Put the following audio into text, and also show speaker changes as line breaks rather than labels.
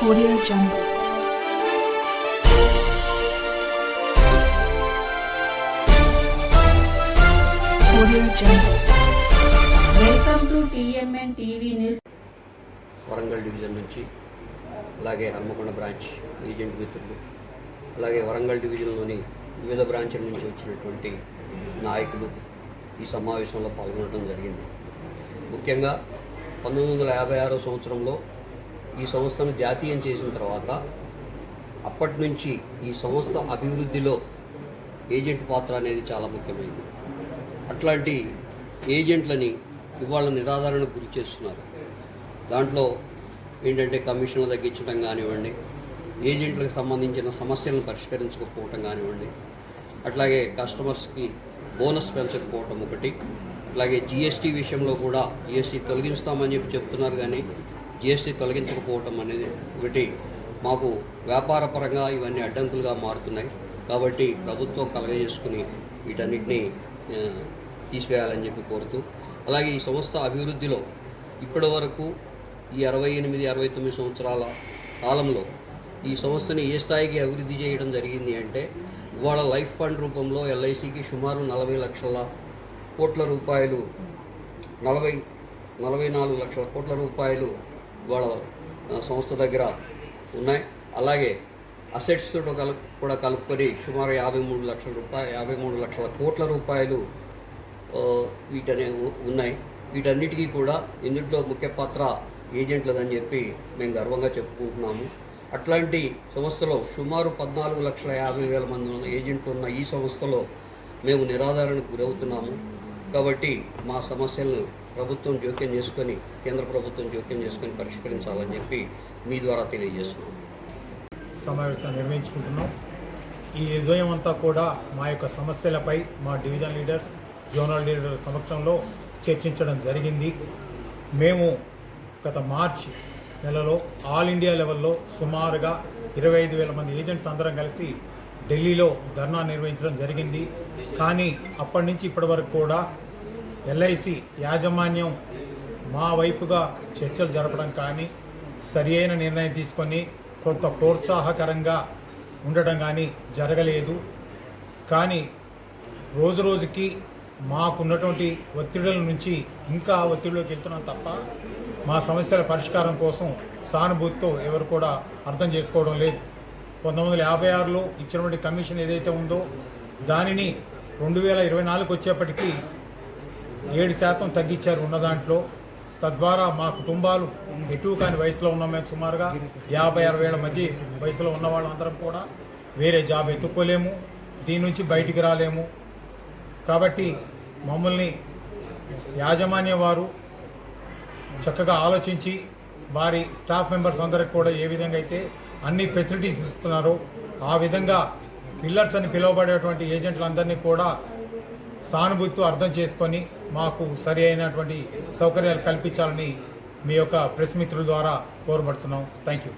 Audio Jungle. Audio Jungle.
Welcome to TMN TV news
Warangal division నుంచి అలాగే Hanamkonda branch agent మిత్రులు అలాగే వరంగల్ డివిజన్లోని వివిధ బ్రాంచ్ల నుంచి వచ్చినటువంటి నాయకులు ఈ సమావేశంలో పాల్గొనడం జరిగింది ముఖ్యంగా పంతొమ్మిది వందల యాభై ఆరో సంవత్సరంలో ఈ సంస్థను జాతీయం చేసిన తర్వాత అప్పటి నుంచి ఈ సంస్థ అభివృద్ధిలో ఏజెంట్ పాత్ర అనేది చాలా ముఖ్యమైనది అట్లాంటి ఏజెంట్లని ఇవాళ నిరాధారణకు గురి చేస్తున్నారు. దాంట్లో ఏంటంటే కమిషన్లు తగ్గించడం కానివ్వండి ఏజెంట్లకు సంబంధించిన సమస్యలను పరిష్కరించకపోవటం కానివ్వండి అట్లాగే కస్టమర్స్కి బోనస్ పెంచకపోవటం ఒకటి అట్లాగే జిఎస్టీ విషయంలో కూడా జిఎస్టీ తొలగిస్తామని చెప్పి చెప్తున్నారు కానీ జిఎస్టీ తొలగించకపోవటం అనేది ఒకటి మాకు వ్యాపార పరంగా ఇవన్నీ అడ్డంకులుగా మారుతున్నాయి. కాబట్టి ప్రభుత్వం కలగజేసుకుని వీటన్నిటిని తీసివేయాలని చెప్పి కోరుతూ అలాగే ఈ సంస్థ అభివృద్ధిలో ఇప్పటి వరకు ఈ అరవై ఎనిమిది అరవై తొమ్మిది సంవత్సరాల కాలంలో ఈ సంస్థని ఏ స్థాయికి అభివృద్ధి చేయడం జరిగింది అంటే ఇవాళ లైఫ్ ఫండ్ రూపంలో ఎల్ఐసికి సుమారు నలభై లక్షల కోట్ల రూపాయలు నలభై నలభై నాలుగు లక్షల కోట్ల రూపాయలు వాళ్ళ సంస్థ దగ్గర ఉన్నాయి. అలాగే అసెట్స్తో తోటి కలు కూడా కలుపుకొని సుమారు యాభై మూడు లక్షల రూపాయలు యాభై మూడు లక్షల కోట్ల రూపాయలు వీటనే ఉ- ఉన్నాయి. వీటన్నిటికీ కూడా ఇందులో ముఖ్య పాత్ర ఏజెంట్లదని చెప్పి మేము గర్వంగా చెప్పుకుంటున్నాము. అట్లాంటి సంస్థలో సుమారు పద్నాలుగు లక్షల యాభై వేల మంది ఉన్న ఏజెంట్లు ఉన్న ఈ సంస్థలో మేము నిరాధారణకు గురవుతున్నాము. కాబట్టి మా సమస్యలను ప్రభుత్వం జోక్యం చేసుకొని కేంద్ర ప్రభుత్వం జోక్యం చేసుకొని పరిష్కరించాలని చెప్పి మీ ద్వారా తెలియజేస్తున్నాం.
సమావేశం నిర్వహించుకుంటున్నాం. ఈ ఉదయం అంతా కూడా మా యొక్క సమస్యలపై మా డివిజన్ లీడర్స్ జోనల్ లీడర్ల సమక్షంలో చర్చించడం జరిగింది. మేము గత మార్చ్ నెలలో ఆల్ ఇండియా లెవెల్లో సుమారుగా ఇరవై ఐదు వేల మంది ఏజెంట్స్ అందరం కలిసి ఢిల్లీలో ధర్నా నిర్వహించడం జరిగింది. కానీ అప్పటి నుంచి ఇప్పటి వరకు కూడా ఎల్ఐసి యాజమాన్యం మా వైపుగా చర్చలు జరపడం కానీ సరి అయిన నిర్ణయం తీసుకొని కొంత ప్రోత్సాహకరంగా ఉండటం కానీ జరగలేదు. కానీ రోజు రోజుకి మాకున్నటువంటి ఒత్తిడుల నుంచి ఇంకా ఒత్తిడిలోకి వెళ్తున్నాం తప్ప మా సమస్యల పరిష్కారం కోసం సానుభూతితో ఎవరు కూడా అర్థం చేసుకోవడం లేదు. పంతొమ్మిది వందల యాభై ఆరులో ఇచ్చినటువంటి కమిషన్ ఏదైతే ఉందో దానిని రెండు వేల ఇరవై నాలుగు వచ్చేప్పటికీ ఏడు శాతం తగ్గించారు ఉన్న దాంట్లో. తద్వారా మా కుటుంబాలు ఎటు కాని వయసులో ఉన్నాం మేము సుమారుగా యాభై అరవై ఏళ్ళ మధ్య వయసులో ఉన్న వాళ్ళందరం కూడా వేరే జాబ్ ఎత్తుక్కోలేము దీని నుంచి బయటికి రాలేము. కాబట్టి మమ్మల్ని యాజమాన్య వారు చక్కగా ఆలోచించి వారి స్టాఫ్ మెంబర్స్ అందరికి కూడా ఏ విధంగా అయితే అన్ని ఫెసిలిటీస్ ఇస్తున్నారో ఆ విధంగా పిల్లర్స్ అని పిలువబడేటువంటి ఏజెంట్లందరినీ కూడా సానుభూతితో అర్థం చేసుకొని మాకు సరి అయినటువంటి సౌకర్యాలు కల్పించాలని మీ యొక్క ప్రెస్ మిత్రుల ద్వారా కోరబడుతున్నాం. Thank you